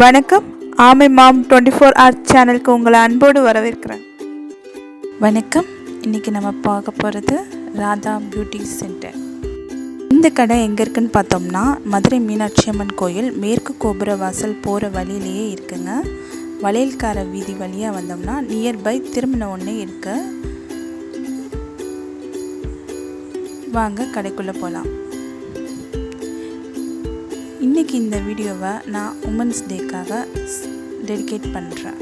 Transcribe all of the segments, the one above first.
வணக்கம். ஆமை மாம் twenty four art சேனலுக்கு உங்களை அன்போடு வரவேற்கிறேன். வணக்கம். இன்றைக்கி நம்ம பார்க்க போகிறது ராதா பியூட்டி சென்டர். இந்த கடை எங்கே இருக்குன்னு பார்த்தோம்னா மதுரை மீனாட்சி அம்மன் கோயில் மேற்கு கோபுர வாசல் போகிற வழியிலேயே இருக்குங்க. வளையல்கார வீதி வழியாக வந்தோம்னா நியர்பை திருமண ஒன்று இருக்கு. வாங்க கடைக்குள்ளே போகலாம் இன்றைக்கி இந்த வீடியோவை நான் உமன்ஸ் டேக்காக டெடிகேட் பண்ணுறேன்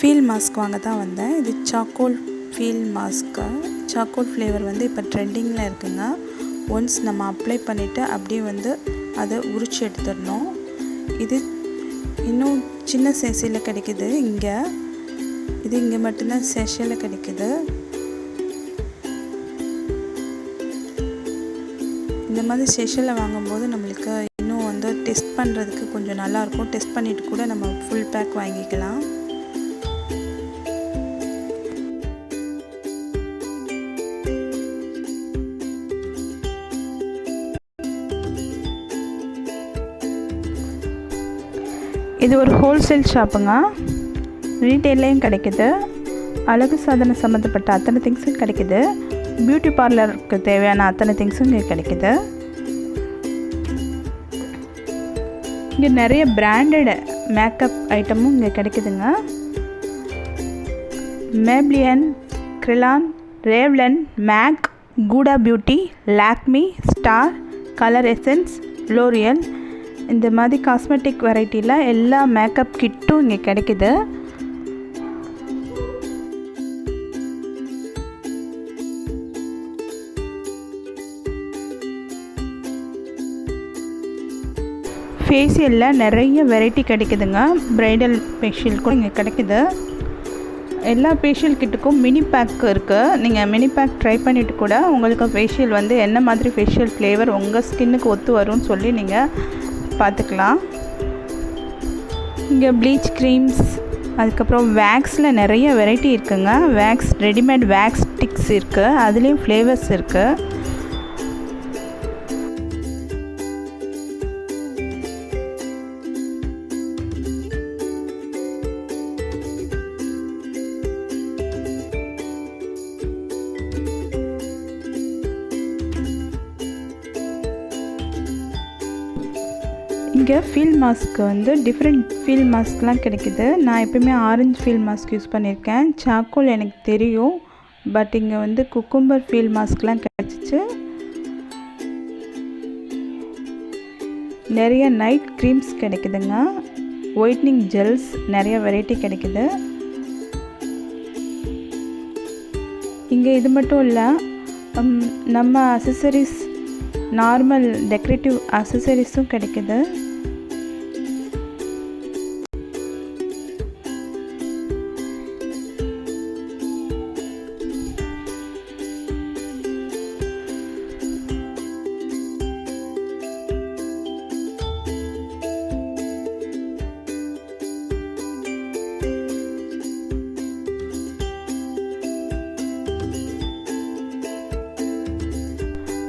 ஃபீல் மாஸ்க் வாங்க தான் வந்தேன். இது charcoal peel mask charcoal flavour வந்து இப்போ ட்ரெண்டிங்கில் இருக்குங்க ஒன்ஸ் நம்ம அப்ளை பண்ணிவிட்டு அப்படியே வந்து அதை உரிச்சு எடுத்துடணும். இது இன்னும் சின்ன சேசையில் கிடைக்குது. இங்கே இது இங்கே மட்டும்தான் சேஷையில் கிடைக்குது. இந்த மாதிரி சேஷியில் வாங்கும்போது நம்மளுக்கு இன்னும் வந்து டெஸ்ட் பண்ணுறதுக்கு கொஞ்சம் நல்லாயிருக்கும் டெஸ்ட் பண்ணிவிட்டு கூட நம்ம ஃபுல் பேக் வாங்கிக்கலாம். இது ஒரு ஹோல்சேல் ஷாப்புங்க ரீட்டெயிலையும் கிடைக்குது. அழகு சாதனை சம்மந்தப்பட்ட அத்தனை திங்ஸும் கிடைக்குது. பியூட்டி பார்லருக்கு தேவையான அத்தனை திங்ஸும் இங்கே கிடைக்குது. இங்கே நிறைய பிராண்டட் மேக்கப் ஐட்டமும் இங்கே கிடைக்குதுங்க. மேப்ளியன் கிரிலான் ரேவ்லன் மேக் கூடா beauty Lakme star colour Essence L'Oreal இந்த மாதிரி காஸ்மெட்டிக் வெரைட்டியில் எல்லா மேக்கப் கிட்டும் இங்கே கிடைக்குது. ஃபேஷியலில் நிறைய வெரைட்டி கிடைக்குதுங்க. ப்ரைடல் ஃபேஷியல் கூட இங்கே கிடைக்குது. எல்லா ஃபேஷியல் கிட்டுக்கும் மினி பேக் இருக்குது நீங்கள் மினி பேக் ட்ரை பண்ணிவிட்டு கூட உங்களுக்கு ஃபேஷியல் வந்து என்ன மாதிரி ஃபேஷியல் ஃப்ளேவர் உங்கள் ஸ்கின்னுக்கு ஒத்து வரும்னு சொல்லி நீங்கள் பார்த்துக்கலாம். இங்கே ப்ளீச் க்ரீம்ஸ் அதுக்கப்புறம் வேக்ஸில் நிறைய வெரைட்டி இருக்குங்க. வேக்ஸ் ரெடிமேட் வேக்ஸ் ஸ்டிக்ஸ் இருக்குது அதுலேயும் ஃப்ளேவர்ஸ் இருக்குது இங்கே ஃபீல் மாஸ்க்கு வந்து டிஃப்ரெண்ட் ஃபீல் மாஸ்க்லாம் கிடைக்குது. நான் எப்பயுமே ஆரஞ்சு ஃபீல் மாஸ்க் யூஸ் பண்ணியிருக்கேன். சாக்கோல் எனக்கு தெரியும். பட் இங்கே வந்து குக்கும்பர் ஃபீல் மாஸ்க்லாம் கிடச்சிச்சு. நிறைய நைட் க்ரீம்ஸ் கிடைக்குதுங்க. ஒயிட்னிங் ஜெல்ஸ் நிறைய வெரைட்டி கிடைக்குது. இங்கே இது மட்டும் இல்லை நம்ம அசசரிஸ் நார்மல் டெக்கரேட்டிவ் அசசரிஸும் கிடைக்குது.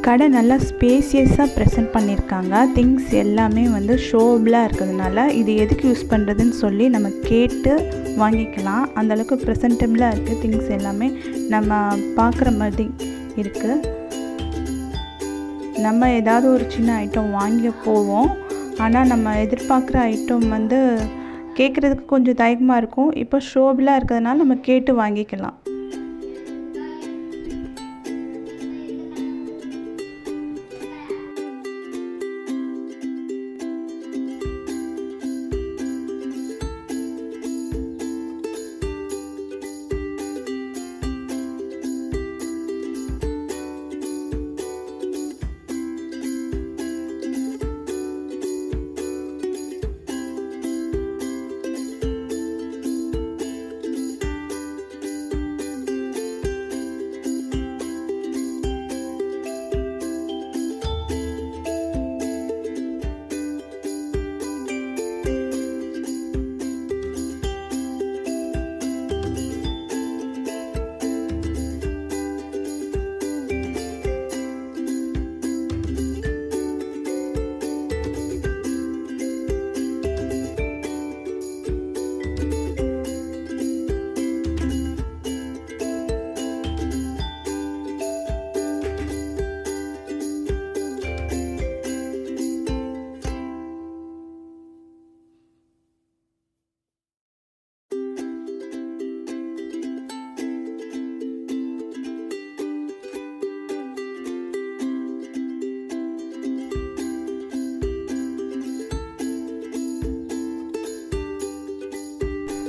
கடை நல்லா ஸ்பேசியஸாக ப்ரெசென்ட் பண்ணியிருக்காங்க. திங்ஸ் எல்லாமே வந்து ஷோபிளாக இருக்கிறதுனால இது எதுக்கு யூஸ் பண்ணுறதுன்னு சொல்லி நம்ம கேட்டு வாங்கிக்கலாம். அந்தளவுக்கு ப்ரெசன்டபிளாக இருக்குது திங்ஸ் எல்லாமே நம்ம பார்க்குற மாதிரி இருக்குது நம்ம ஏதாவது ஒரு சின்ன ஐட்டம் வாங்க போவோம். ஆனால் நம்ம எதிர்பார்க்குற ஐட்டம் வந்து கேட்குறதுக்கு கொஞ்சம் தயக்கமாக இருக்கும். இப்போ ஷோபிளாக இருக்கிறதுனால நம்ம கேட்டு வாங்கிக்கலாம்.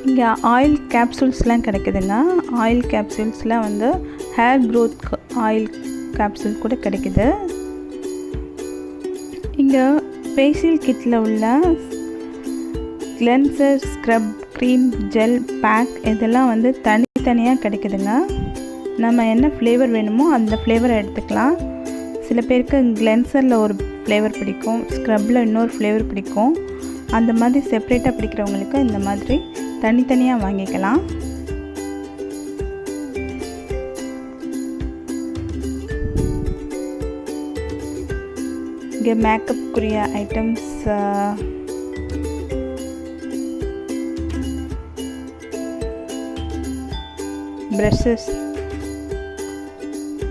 இங்கே ஆயில் கேப்சூல்ஸ்லாம் கிடைக்குதுங்க ஆயில் கேப்சூல்ஸ்லாம் வந்து ஹேர் க்ரோத் ஆயில் கேப்சூல் கூட கிடைக்குது. இங்கே ஃபேஷியல் கிட்டில் உள்ள cleanser scrub cream gel pack இதெல்லாம் வந்து தனித்தனியாக கிடைக்குதுங்க. நம்ம என்ன ஃப்ளேவர் வேணுமோ அந்த ஃப்ளேவரை எடுத்துக்கலாம். சில பேருக்கு கிளென்சரில் ஒரு ஃப்ளேவர் பிடிக்கும் ஸ்க்ரப்பில் இன்னொரு ஃப்ளேவர் பிடிக்கும். அந்த மாதிரி செப்ரேட்டாக பிடிக்கிறவங்களுக்கு இந்த மாதிரி தனித்தனியாக வாங்கிக்கலாம். இங்கே மேக்கப்புக்குரிய items brushes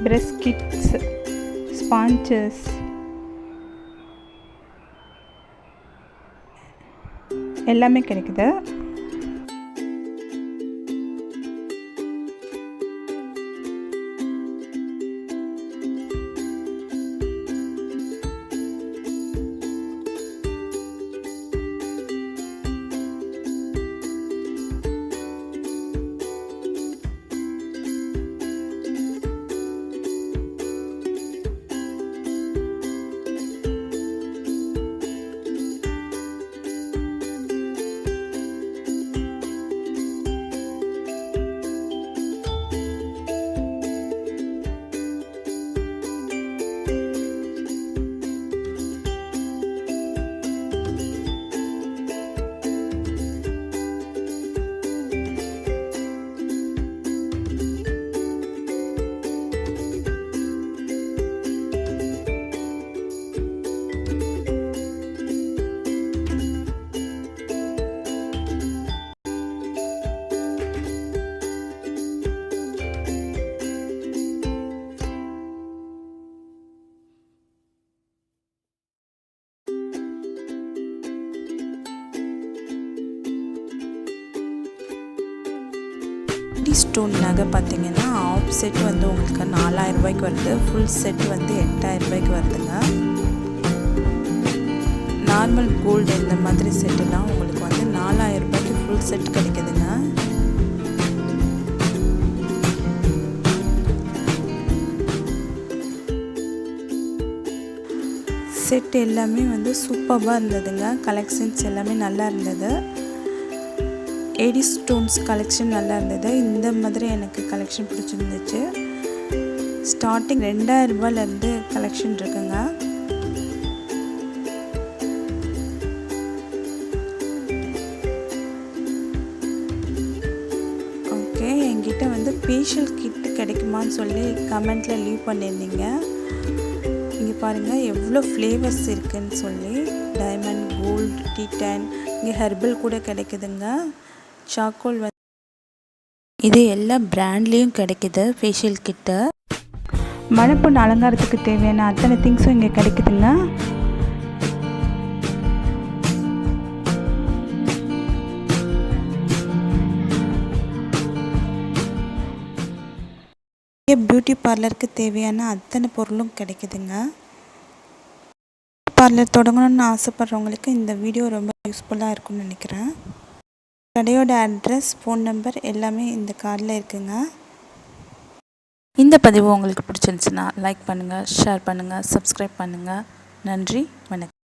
brush kits sponges எல்லாமே கிடைக்குது. டி ஸ்டோன் நகை பார்த்தீங்கன்னா ஆஃப் செட் வந்து உங்களுக்கு நாலாயிரம் ரூபாய்க்கு வருது. ஃபுல் செட் வந்து எட்டாயிரம் ரூபாய்க்கு வருதுங்க. நார்மல் கோல்டு இந்த மாதிரி செட்டுலாம் உங்களுக்கு வந்து நாலாயிரம் ரூபாய்க்கு ஃபுல் செட் கிடைக்குதுங்க. செட் எல்லாமே வந்து சூப்பராக இருந்ததுங்க. கலெக்ஷன்ஸ் எல்லாமே நல்லா இருந்தது. ஏடி ஸ்டோன்ஸ் கலெக்ஷன் நல்லா இருந்தது இந்த மாதிரி எனக்கு கலெக்ஷன் பிடிச்சிருந்துச்சு. ஸ்டார்டிங் ரெண்டாயிரம் ரூபாயிலேருந்து கலெக்ஷன் இருக்குங்க. ஓகே என்கிட்ட வந்து ஃபேஷியல் கிட் கிடைக்குமான்னு சொல்லி கமெண்ட்டில் லீவ் பண்ணியிருந்தீங்க இங்கே பாருங்கள் எவ்வளோ ஃப்ளேவர்ஸ் இருக்குதுன்னு சொல்லி. டைமண்ட் கோல்டு டீட்டன் இங்கே ஹெர்பல் கூட கிடைக்குதுங்க. சாக்கோல் வந்து இது எல்லா பிராண்ட்லேயும் கிடைக்குது ஃபேஷியல் கிட்ட. மணப்பொண்ணு அலங்காரத்துக்கு தேவையான அத்தனை திங்ஸும் இங்கே கிடைக்குதுங்க. பியூட்டி பார்லருக்கு தேவையான அத்தனை பொருளும் கிடைக்குதுங்க. பார்லர் தொடங்கணும்னு ஆசைப்பட்றவங்களுக்கு இந்த வீடியோ ரொம்ப யூஸ்ஃபுல்லாக இருக்கும்னு நினைக்கிறேன். கடையோட அட்ரஸ் ஃபோன் நம்பர் எல்லாமே இந்த கார்டில் இருக்குங்க. இந்த பதிவு உங்களுக்கு பிடிச்சிருந்துச்சுன்னா லைக் பண்ணுங்கள் ஷேர் பண்ணுங்கள் சப்ஸ்கிரைப் பண்ணுங்கள் நன்றி வணக்கம்.